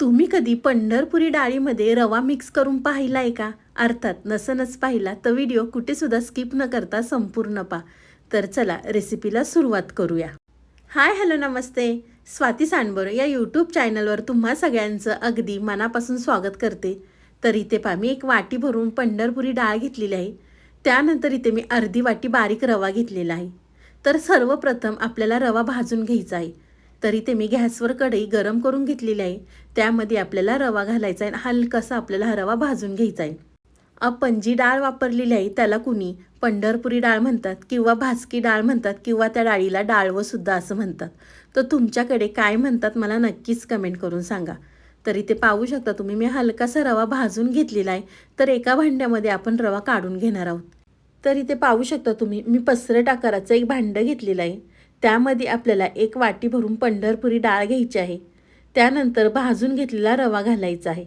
तुम्ही कधी पंढरपुरी डाळीमध्ये रवा मिक्स करून पाहिला आहे का? अर्थात नसनच पाहिला तर व्हिडिओ कुठेसुद्धा स्किप न करता संपूर्ण पा तर चला रेसिपीला सुरुवात करूया. हाय हॅलो नमस्ते. स्वाती सांडबर या यूट्यूब चॅनलवर तुम्हा सगळ्यांचं अगदी मनापासून स्वागत करते. तर इथे पा मी एक वाटी भरून पंढरपुरी डाळ घेतलेली आहे. त्यानंतर इथे मी अर्धी वाटी बारीक रवा घेतलेला आहे. तर सर्वप्रथम आपल्याला रवा भाजून घ्यायचा आहे. तर इथे मी गॅसवर कढई गरम करून घेतलेली आहे. त्यामध्ये आपल्याला रवा घालायचा आहे आणि हलकासा आपल्याला हा रवा भाजून घ्यायचा आहे. आपण जी डाळ वापरलेली आहे त्याला कुणी पंढरपुरी डाळ म्हणतात किंवा भाजकी डाळ म्हणतात किंवा त्या डाळीला डाळवंसुद्धा असं म्हणतात. तर तुमच्याकडे काय म्हणतात मला नक्कीच कमेंट करून सांगा. तर इथे पाहू शकता तुम्ही मी हलकासा रवा भाजून घेतलेला आहे. तर एका भांड्यामध्ये आपण रवा काढून घेणार आहोत. तर इथे पाहू शकता तुम्ही मी पसरट आकाराचं एक भांडं घेतलेलं आहे. त्यामध्ये आपल्याला एक वाटी भरून पंढरपुरी डाळ घ्यायची आहे. त्यानंतर भाजून घेतलेला रवा घालायचा आहे.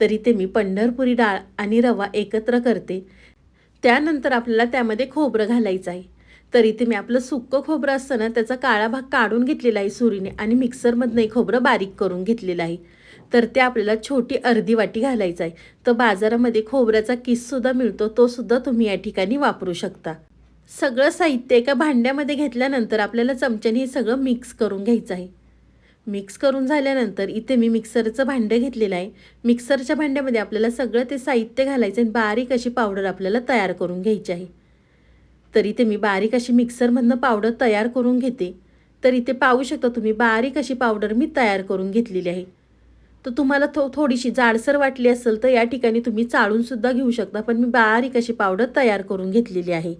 तर इथे मी पंढरपुरी डाळ आणि रवा एकत्र करते. त्यानंतर आपल्याला त्यामध्ये खोबरं घालायचं आहे. तर इथे मी आपलं सुक्कं खोबरं असतं ना त्याचा काळा भाग काढून घेतलेला आहे सुरीने आणि मिक्सरमधनंही खोबरं बारीक करून घेतलेलं आहे. तर ते आपल्याला छोटी अर्धी वाटी घालायचं आहे. तर बाजारामध्ये खोबऱ्याचा किससुद्धा मिळतो तोसुद्धा तुम्ही या ठिकाणी वापरू शकता. सगळं साहित्य एका भांड्यामध्ये घेतल्यानंतर आपल्याला चमच्याने हे सगळं मिक्स करून घ्यायचं आहे. मिक्स करून झाल्यानंतर इथे मी मिक्सरचं भांडं घेतलेलं आहे. मिक्सरच्या भांड्यामध्ये आपल्याला सगळं ते साहित्य घालायचं आणि बारीक अशी पावडर आपल्याला तयार करून घ्यायची आहे. तर इथे मी बारीक अशी मिक्सरमधनं पावडर तयार करून घेते. तर इथे पाहू शकता तुम्ही बारीक अशी पावडर मी तयार करून घेतलेली आहे. तर तुम्हाला थो थोडीशी जाडसर वाटली असेल तर या ठिकाणी तुम्ही चाळूनसुद्धा घेऊ शकता पण मी बारीक अशी पावडर तयार करून घेतलेली आहे.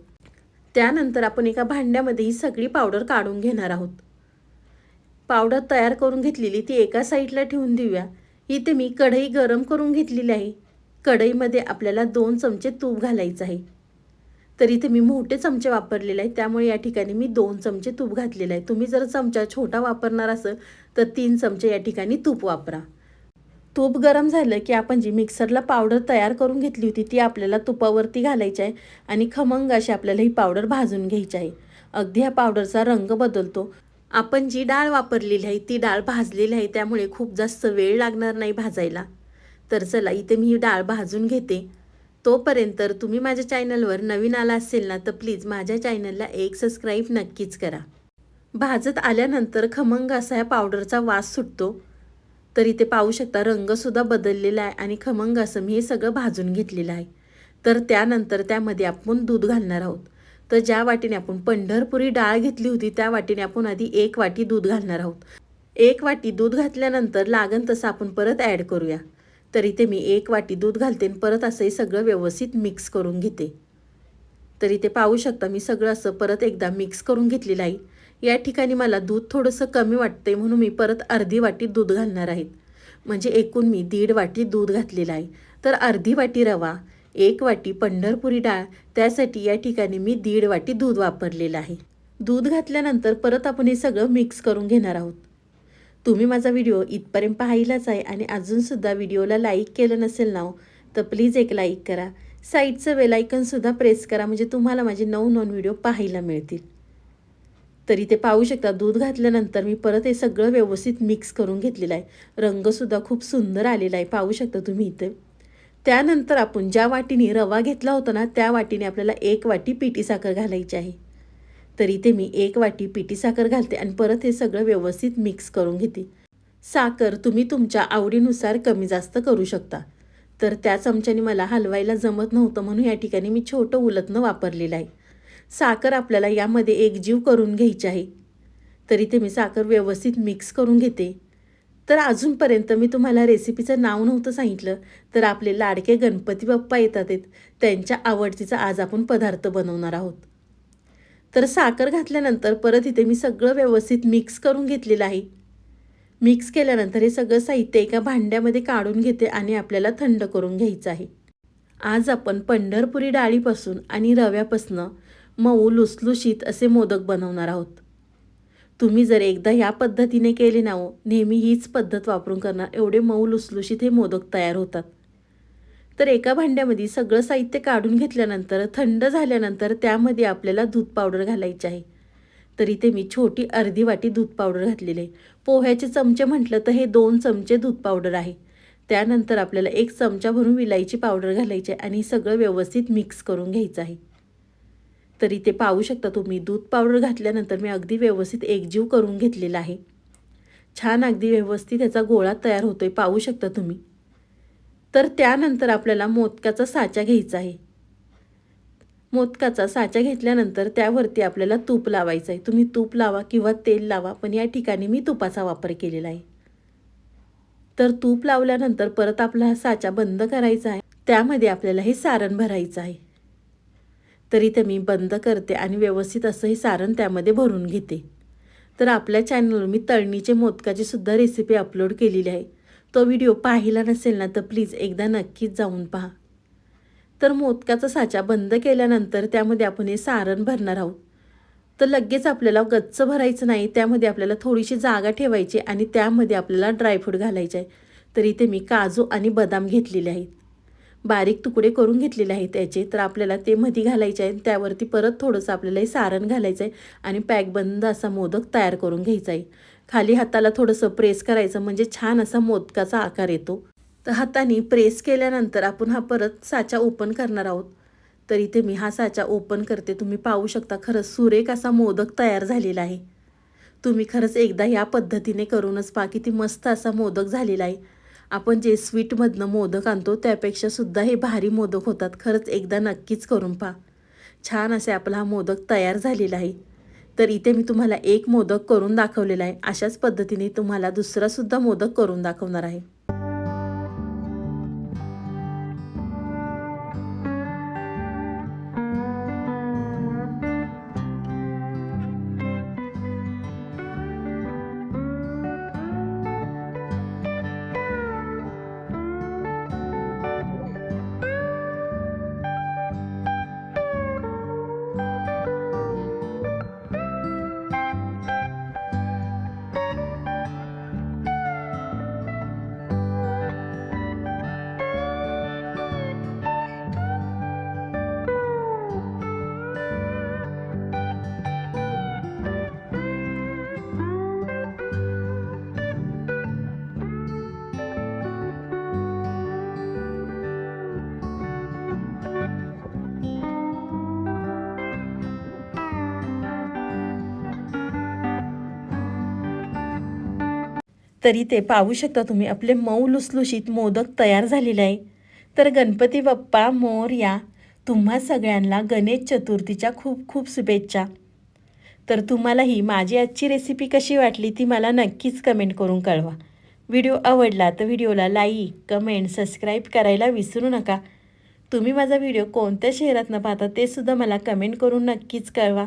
त्यानंतर आपण एका भांड्यामध्ये ही सगळी पावडर काढून घेणार आहोत. पावडर तयार करून घेतलेली ती एका साईडला ठेवून देऊया. इथे मी कढई गरम करून घेतलेली आहे. कढईमध्ये आपल्याला दोन चमचे तूप घालायचं आहे. तर इथे मी मोठे चमचे वापरलेले आहे त्यामुळे या ठिकाणी मी दोन चमचे तूप घातलेलं आहे. तुम्ही जर चमचा छोटा वापरणार असेल तर तीन चमचे या ठिकाणी तूप वापरा. तूप गरम झालं की आपण जी मिक्सरला पावडर तयार करून घेतली होती ती आपल्याला तुपावरती घालायची आहे आणि खमंग अशी आपल्याला ही पावडर भाजून घ्यायची आहे. अगदी ह्या पावडरचा रंग बदलतो. आपण जी डाळ वापरलेली आहे ती डाळ भाजलेली आहे त्यामुळे खूप जास्त वेळ लागणार नाही भाजायला. तर चला इथे मी ही डाळ भाजून घेते. तोपर्यंत तुम्ही माझ्या चॅनलवर नवीन आला असेल ना तर प्लीज माझ्या चॅनलला एक सबस्क्राईब नक्कीच करा. भाजत आल्यानंतर खमंग असा या पावडरचा वास सुटतो. तर इथे पाहू शकता रंगसुद्धा बदललेला आहे आणि खमंग असं मी हे सगळं भाजून घेतलेलं आहे. तर त्यानंतर त्यामध्ये आपण दूध घालणार आहोत. तर ज्या वाटीने आपण पंढरपुरी डाळ घेतली होती त्या वाटीने आपण आधी एक वाटी दूध घालणार आहोत. एक वाटी दूध घातल्यानंतर लागन तसं आपण परत ॲड करूया. तर इथे मी एक वाटी दूध घालते आणि परत असं हे सगळं व्यवस्थित मिक्स करून घेते. तर इथे पाहू शकता मी सगळं असं परत एकदा मिक्स करून घेतलेलं आहे. या ठिकाणी मला दूध थोडंसं कमी वाटतंय म्हणून मी परत अर्धी वाटी दूध घालणार आहेत म्हणजे एकूण मी दीड वाटी दूध घातलेलं आहे. तर अर्धी वाटी रवा एक वाटी पंढरपुरी डाळ त्यासाठी या ठिकाणी मी दीड वाटी दूध वापरलेलं आहे. दूध घातल्यानंतर परत आपण हे सगळं मिक्स करून घेणार आहोत. तुम्ही माझा व्हिडिओ इथपर्यंत पाहिलाच आहे आणि अजूनसुद्धा व्हिडिओला लाईक केलं नसेल ना तर प्लीज एक लाईक करा. साईडचं बेलायकनसुद्धा प्रेस करा म्हणजे तुम्हाला माझे नऊ नॉन व्हिडिओ पाहायला मिळतील. तर इथे पाहू शकता दूध घातल्यानंतर मी परत हे सगळं व्यवस्थित मिक्स करून घेतलेलं आहे. रंगसुद्धा खूप सुंदर आलेला आहे. पाहू शकता तुम्ही इथे. त्यानंतर आपण ज्या वाटीने रवा घेतला होता ना त्या वाटीने आपल्याला एक वाटी पिठी साखर घालायची आहे. तर इथे मी एक वाटी पिठी साखर घालते आणि परत हे सगळं व्यवस्थित मिक्स करून घेते. साखर तुम्ही तुमच्या आवडीनुसार कमी जास्त करू शकता. तर त्या चमच्याने मला हलवायला जमत नव्हतं म्हणून या ठिकाणी मी छोटं उलतनं वापरलेलं आहे. साखर आपल्याला यामध्ये एकजीव करून घ्यायची आहे. तर इथे मी साखर व्यवस्थित मिक्स करून घेते. तर अजूनपर्यंत मी तुम्हाला रेसिपीचं नाव नव्हतं सांगितलं तर आपले लाडके गणपती बाप्पा येतात आहेत. त्यांच्या आवडतीचा आज आपण पदार्थ बनवणार आहोत. तर साखर घातल्यानंतर परत इथे मी सगळं व्यवस्थित मिक्स करून घेतलेलं आहे. मिक्स केल्यानंतर हे सगळं साहित्य एका भांड्यामध्ये काढून घेते आणि आपल्याला थंड करून घ्यायचं आहे. आज आपण पंढरपुरी डाळीपासून आणि रव्यापासून मऊ लुसलुशीत असे मोदक बनवणार आहोत. तुम्ही जर एकदा ह्या पद्धतीने केले ना हो नेहमी हीच पद्धत वापरून करणार. एवढे मऊ लुसलुशीत हे मोदक तयार होतात. तर एका भांड्यामध्ये सगळं साहित्य काढून घेतल्यानंतर थंड झाल्यानंतर त्यामध्ये आपल्याला दूध पावडर घालायची आहे. तर इथे मी छोटी अर्धी वाटी दूध पावडर घातलेली आहे. पोह्याचे चमचे म्हटलं तर हे दोन चमचे दूध पावडर आहे. त्यानंतर आपल्याला एक चमचा भरून विलायची पावडर घालायची आहे आणि सगळं व्यवस्थित मिक्स करून घ्यायचं आहे. तर इथे पाहू शकता. तुम्ही दूध पावडर घातल्यानंतर मी अगदी व्यवस्थित एकजीव करून घेतलेला आहे. छान अगदी व्यवस्थित याचा गोळा तयार होतो आहे पाहू शकता तुम्ही. तर त्यानंतर आपल्याला मोदकाचा साचा घ्यायचा आहे. मोदकाचा साचा घेतल्यानंतर त्यावरती आपल्याला तूप लावायचं आहे. तुम्ही तूप लावा किंवा तेल लावा पण या ठिकाणी मी तुपाचा वापर केलेला आहे. तर तूप लावल्यानंतर परत आपला हा साचा बंद करायचा आहे. त्यामध्ये आपल्याला हे सारण भरायचं आहे. तर ते मी बंद करते आणि व्यवस्थित असं हे सारण त्यामध्ये भरून घेते. तर आपल्या चॅनलवर मी तळणीचे मोदकाची सुद्धा रेसिपी अपलोड केलेली आहे. तो व्हिडिओ पाहिला नसेल ना तर प्लीज एकदा नक्कीच जाऊन पहा. तर मोदकाचा साचा बंद केल्यानंतर त्यामध्ये आपण हे सारण भरणार आहोत. तर लगेच आपल्याला गच्च भरायचं नाही त्यामध्ये आपल्याला थोडीशी जागा ठेवायची आणि त्यामध्ये आपल्याला ड्रायफ्रूट घालायचे आहे तर इथे मी काजू आणि बदाम घेतलेले आहेत. बारीक तुकडे करून घेतलेले आहेत त्याचे. तर आपल्याला ते मधी घालायचे आहे त्यावरती परत थोडंसं आपल्याला हे सारण घालायचं आहे आणि पॅकबंद असा मोदक तयार करून घ्यायचा आहे. खाली हाताला थोडंसं प्रेस करायचं म्हणजे छान असा मोदकाचा आकार येतो. तर हाताने प्रेस केल्यानंतर आपण हा परत साचा ओपन करणार आहोत. तर इथे मी हा साचा ओपन करते. तुम्ही पाहू शकता खरंच सुरेख असा मोदक तयार झालेला आहे. तुम्ही खरंच एकदा ह्या पद्धतीने करूनच पहा किती मस्त असा मोदक झालेला आहे. आपण जे स्वीटमधनं मोदक आणतो त्यापेक्षा सुद्धा हे भारी मोदक होतात. खरंच एकदा नक्कीच करून पहा. छान असे आपला हा मोदक तयार झालेला आहे. तर इथे मी तुम्हाला एक मोदक करून दाखवलेला आहे. अशाच पद्धतीने तुम्हाला दुसरासुद्धा मोदक करून दाखवणार आहे. तरी ते पाहू शकता तुम्ही. आपले मऊ लुसलुशीत मोदक तयार झालेले आहे. तर गणपती बाप्पा मोर या तुम्हा सगळ्यांना गणेश चतुर्थीच्या खूप खूप शुभेच्छा. तर तुम्हाला ही माझी आजची रेसिपी कशी वाटली ती मला नक्कीच कमेंट करून कळवा. व्हिडिओ आवडला तर व्हिडिओला लाईक कमेंट सबस्क्राईब करायला विसरू नका. तुम्ही माझा व्हिडिओ कोणत्या शहरातनं पाहता ते सुद्धा मला कमेंट करून नक्कीच कळवा.